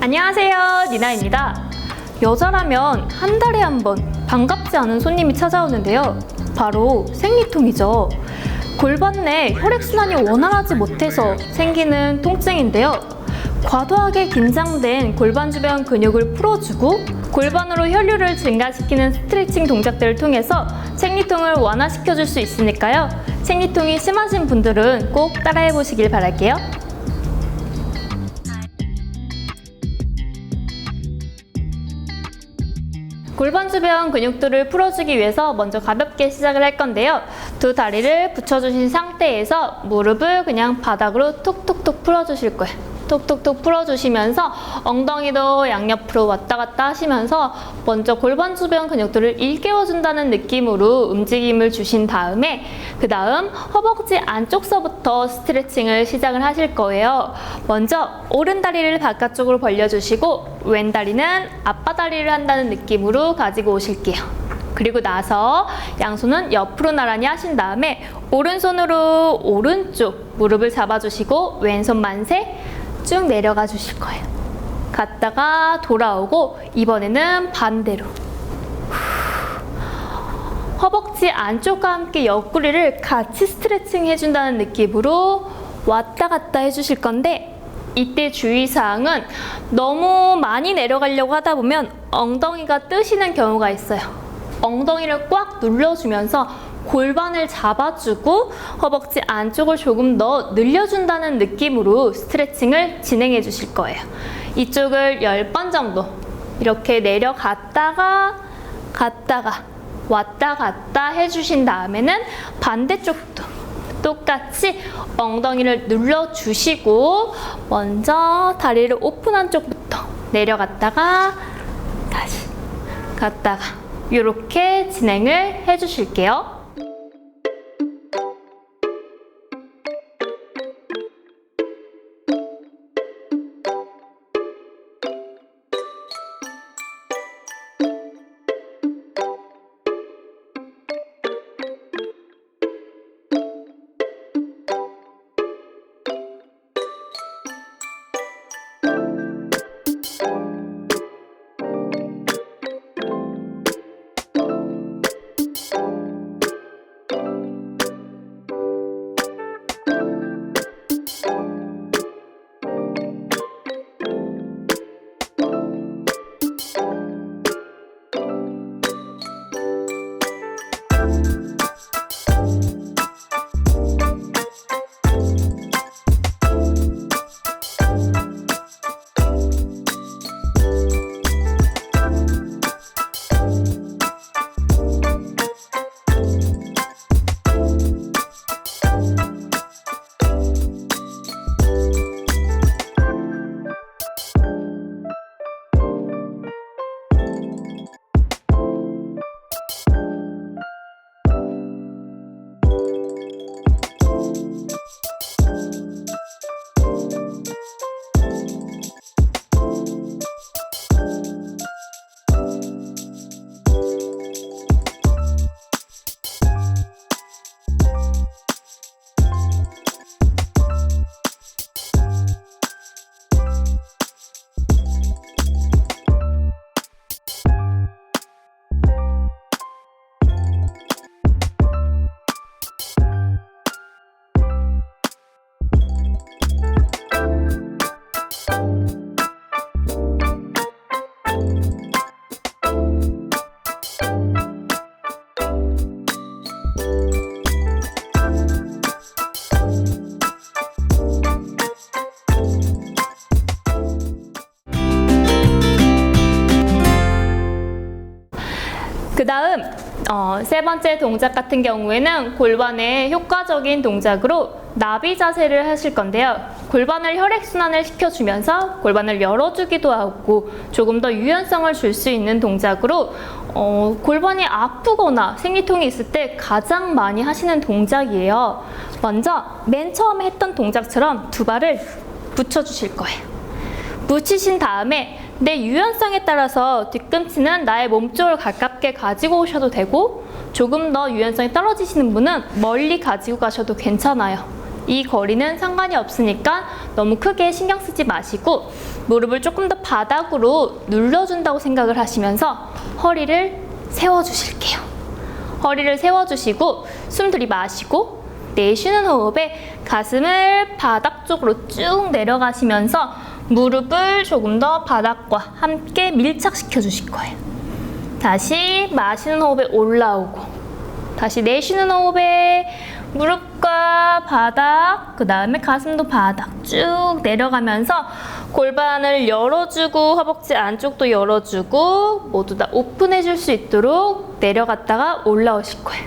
안녕하세요. 니나입니다. 여자라면 한 달에 한 번 반갑지 않은 손님이 찾아오는데요. 바로 생리통이죠. 골반 내 혈액순환이 원활하지 못해서 생기는 통증인데요. 과도하게 긴장된 골반 주변 근육을 풀어주고 골반으로 혈류를 증가시키는 스트레칭 동작들을 통해서 생리통을 완화시켜줄 수 있으니까요. 생리통이 심하신 분들은 꼭 따라해 보시길 바랄게요. 골반 주변 근육들을 풀어주기 위해서 먼저 가볍게 시작을 할 건데요. 두 다리를 붙여주신 상태에서 무릎을 그냥 바닥으로 톡톡톡 풀어주실 거예요. 톡톡톡 풀어주시면서 엉덩이도 양옆으로 왔다 갔다 하시면서 먼저 골반 주변 근육들을 일깨워준다는 느낌으로 움직임을 주신 다음에 그 다음 허벅지 안쪽서부터 스트레칭을 시작을 하실 거예요. 먼저 오른 다리를 바깥쪽으로 벌려주시고 왼 다리는 앞바 다리를 한다는 느낌으로 가지고 오실게요. 그리고 나서 양손은 옆으로 나란히 하신 다음에 오른손으로 오른쪽 무릎을 잡아주시고 왼손 만세 쭉 내려가 주실 거예요. 갔다가 돌아오고 이번에는 반대로 허벅지 안쪽과 함께 옆구리를 같이 스트레칭 해준다는 느낌으로 왔다 갔다 해주실 건데 이때 주의사항은 너무 많이 내려가려고 하다 보면 엉덩이가 뜨시는 경우가 있어요. 엉덩이를 꽉 눌러주면서 골반을 잡아주고 허벅지 안쪽을 조금 더 늘려준다는 느낌으로 스트레칭을 진행해 주실 거예요. 이쪽을 10번 정도 이렇게 내려갔다가 갔다가 왔다 갔다 해주신 다음에는 반대쪽도 똑같이 엉덩이를 눌러주시고 먼저 다리를 오픈한 쪽부터 내려갔다가 다시 갔다가 이렇게 진행을 해주실게요. 다음 어, 세 번째 동작 같은 경우에는 골반의 효과적인 동작으로 나비 자세를 하실 건데요. 골반을 혈액순환을 시켜주면서 골반을 열어주기도 하고 조금 더 유연성을 줄 수 있는 동작으로 어, 골반이 아프거나 생리통이 있을 때 가장 많이 하시는 동작이에요. 먼저 맨 처음에 했던 동작처럼 두 발을 붙여주실 거예요. 붙이신 다음에 내 유연성에 따라서 뒤꿈치는 나의 몸쪽을 가깝게 가지고 오셔도 되고 조금 더 유연성이 떨어지시는 분은 멀리 가지고 가셔도 괜찮아요. 이 거리는 상관이 없으니까 너무 크게 신경 쓰지 마시고 무릎을 조금 더 바닥으로 눌러준다고 생각을 하시면서 허리를 세워주실게요. 허리를 세워주시고 숨 들이마시고 내쉬는 호흡에 가슴을 바닥 쪽으로 쭉 내려가시면서 무릎을 조금 더 바닥과 함께 밀착시켜 주실 거예요. 다시 마시는 호흡에 올라오고 다시 내쉬는 호흡에 무릎과 바닥 그 다음에 가슴도 바닥 쭉 내려가면서 골반을 열어주고 허벅지 안쪽도 열어주고 모두 다 오픈해 줄 수 있도록 내려갔다가 올라오실 거예요.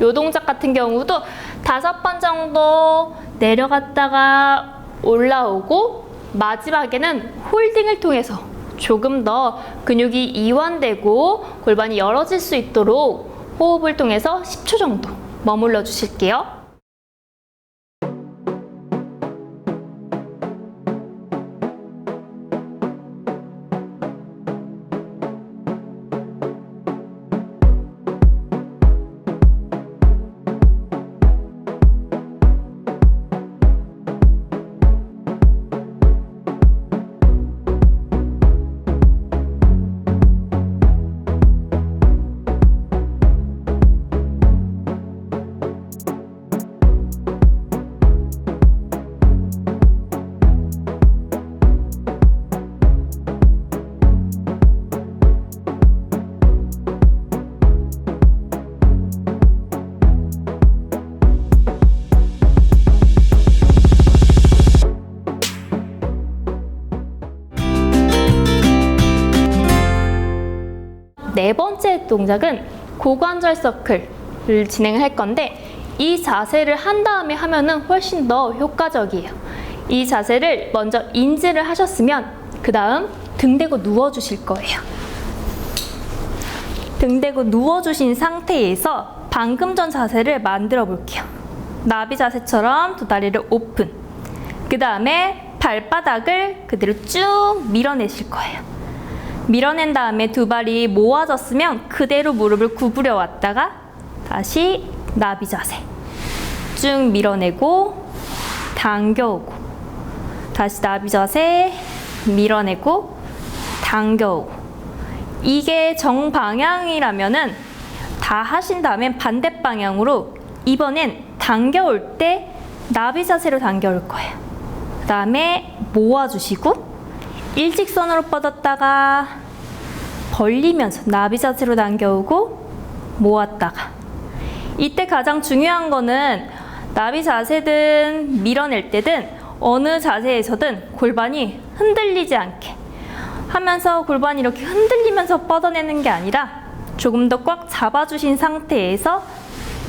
요 동작 같은 경우도 다섯 번 정도 내려갔다가 올라오고 마지막에는 홀딩을 통해서 조금 더 근육이 이완되고 골반이 열어질 수 있도록 호흡을 통해서 10초 정도 머물러 주실게요. 동작은 고관절 서클을 진행을 할 건데 이 자세를 한 다음에 하면은 훨씬 더 효과적이에요. 이 자세를 먼저 인지를 하셨으면 그 다음 등 대고 누워 주실 거예요. 등 대고 누워 주신 상태에서 방금 전 자세를 만들어 볼게요. 나비 자세처럼 두 다리를 오픈. 그 다음에 발바닥을 그대로 쭉 밀어내실 거예요. 밀어낸 다음에 두 발이 모아졌으면 그대로 무릎을 구부려 왔다가 다시 나비 자세. 쭉 밀어내고 당겨오고 다시 나비 자세 밀어내고 당겨오고 이게 정방향이라면은 다 하신 다음에 반대 방향으로 이번엔 당겨올 때 나비 자세로 당겨올 거예요. 그 다음에 모아주시고 일직선으로 뻗었다가 벌리면서 나비 자세로 당겨오고 모았다가. 이때 가장 중요한 거는 나비 자세든 밀어낼 때든 어느 자세에서든 골반이 흔들리지 않게 하면서 골반이 이렇게 흔들리면서 뻗어내는 게 아니라 조금 더 꽉 잡아주신 상태에서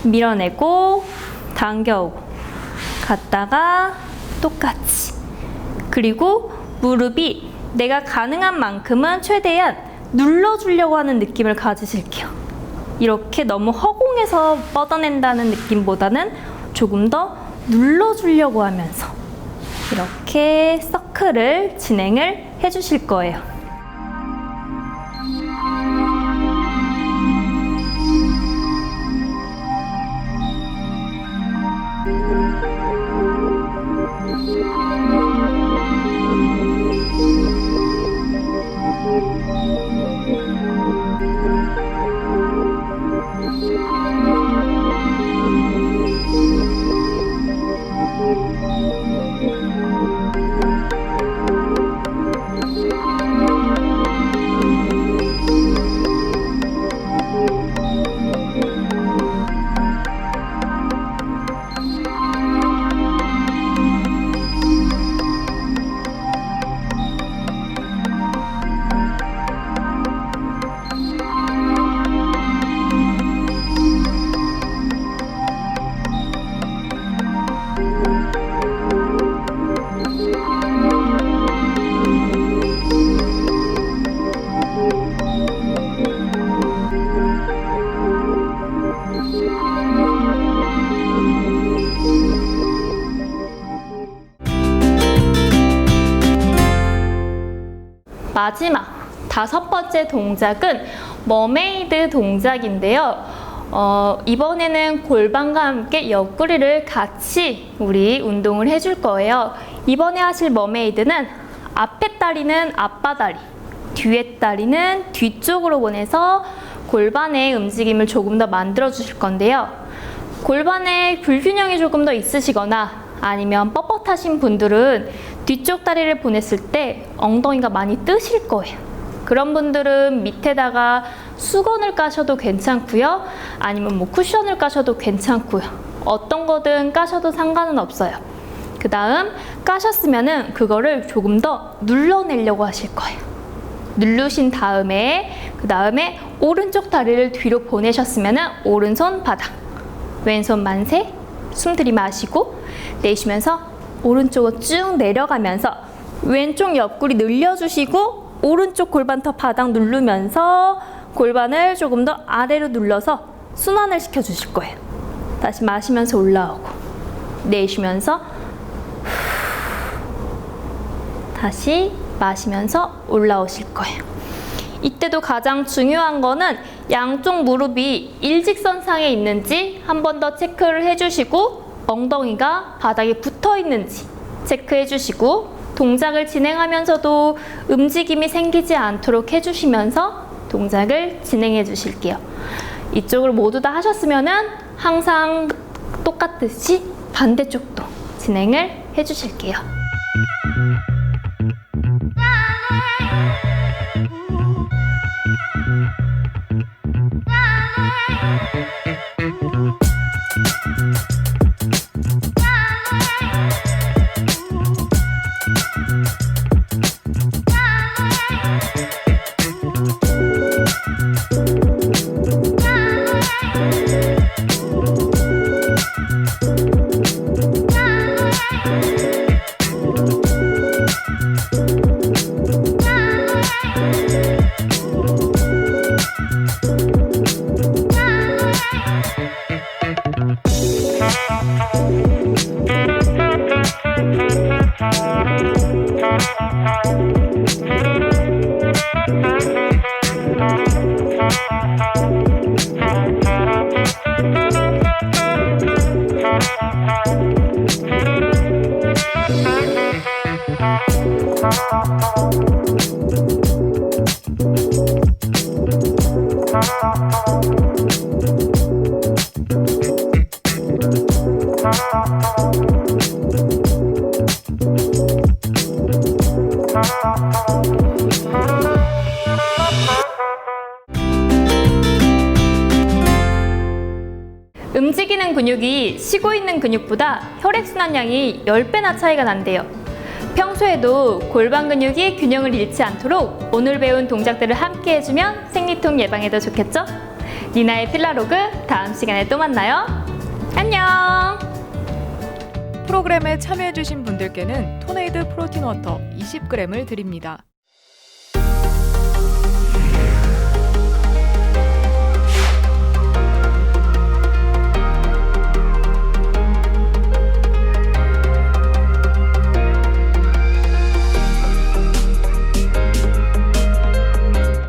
밀어내고 당겨오고 갔다가 똑같이. 그리고 무릎이 내가 가능한 만큼은 최대한 눌러주려고 하는 느낌을 가지실게요. 이렇게 너무 허공에서 뻗어낸다는 느낌보다는 조금 더 눌러주려고 하면서 이렇게 서클을 진행을 해주실 거예요. 마지막 다섯 번째 동작은 머메이드 동작인데요. 어, 이번에는 골반과 함께 옆구리를 같이 우리 운동을 해줄 거예요. 이번에 하실 머메이드는 앞에 다리는 앞바다리, 뒤에 다리는 뒤쪽으로 보내서 골반의 움직임을 조금 더 만들어 주실 건데요. 골반에 불균형이 조금 더 있으시거나 아니면 뻣뻣하신 분들은 뒤쪽 다리를 보냈을 때 엉덩이가 많이 뜨실 거예요. 그런 분들은 밑에다가 수건을 까셔도 괜찮고요. 아니면 뭐 쿠션을 까셔도 괜찮고요. 어떤 거든 까셔도 상관은 없어요. 그 다음 까셨으면은 그거를 조금 더 눌러내려고 하실 거예요. 누르신 다음에 그 다음에 오른쪽 다리를 뒤로 보내셨으면은 오른손 바닥, 왼손 만세, 숨 들이마시고 내쉬면서 오른쪽으로 쭉 내려가면서 왼쪽 옆구리 늘려주시고 오른쪽 골반 더 바닥 누르면서 골반을 조금 더 아래로 눌러서 순환을 시켜주실 거예요. 다시 마시면서 올라오고 내쉬면서 다시 마시면서 올라오실 거예요. 이때도 가장 중요한 거는 양쪽 무릎이 일직선상에 있는지 한 번 더 체크를 해주시고 엉덩이가 바닥에 붙어 있는지 체크해 주시고 동작을 진행하면서도 움직임이 생기지 않도록 해주시면서 동작을 진행해 주실게요. 이쪽을 모두 다 하셨으면은 항상 똑같듯이 반대쪽도 진행을 해 주실게요. 움직이는 근육이 쉬고 있는 근육보다 혈액순환량이 10배나 차이가 난대요. 평소에도 골반 근육이 균형을 잃지 않도록 오늘 배운 동작들을 함께 해주면 생리통 예방에도 좋겠죠? 니나의 필라로그 다음 시간에 또 만나요. 안녕! 프로그램에 참여해주신 분들께는 토네이드 프로틴 워터 20g을 드립니다.